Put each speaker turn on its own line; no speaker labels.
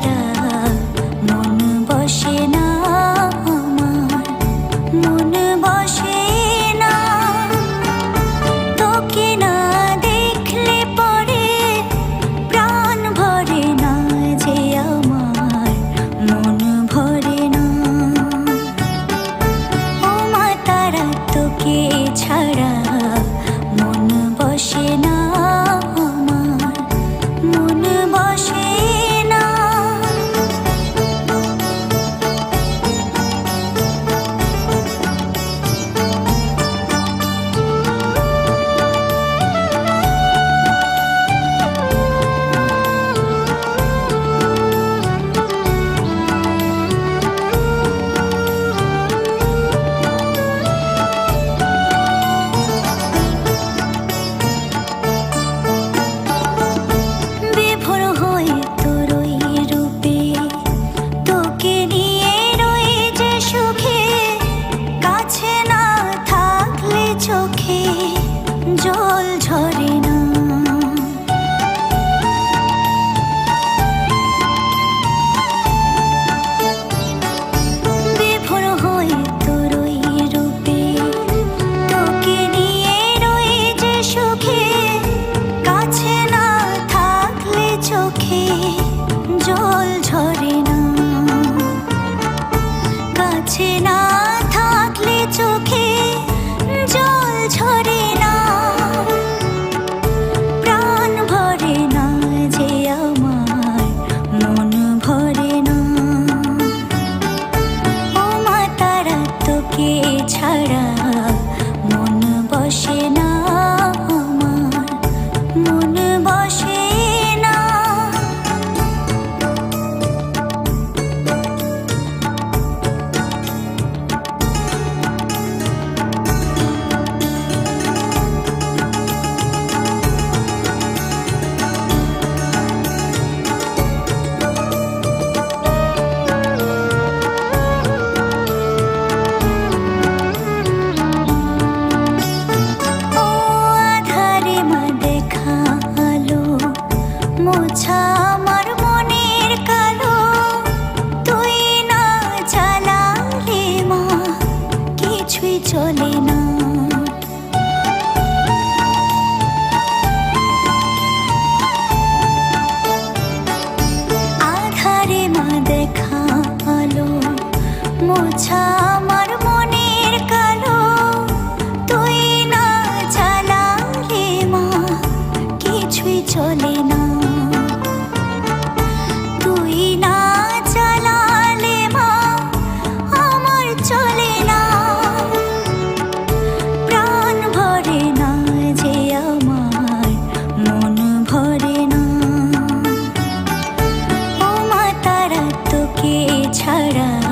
da okay চলে না। তুই না চালালে মা, আমার চলে না। প্রাণ ভরে না যে আমার, মন ভরে না। ও মা, তারা তোকে ছাড়া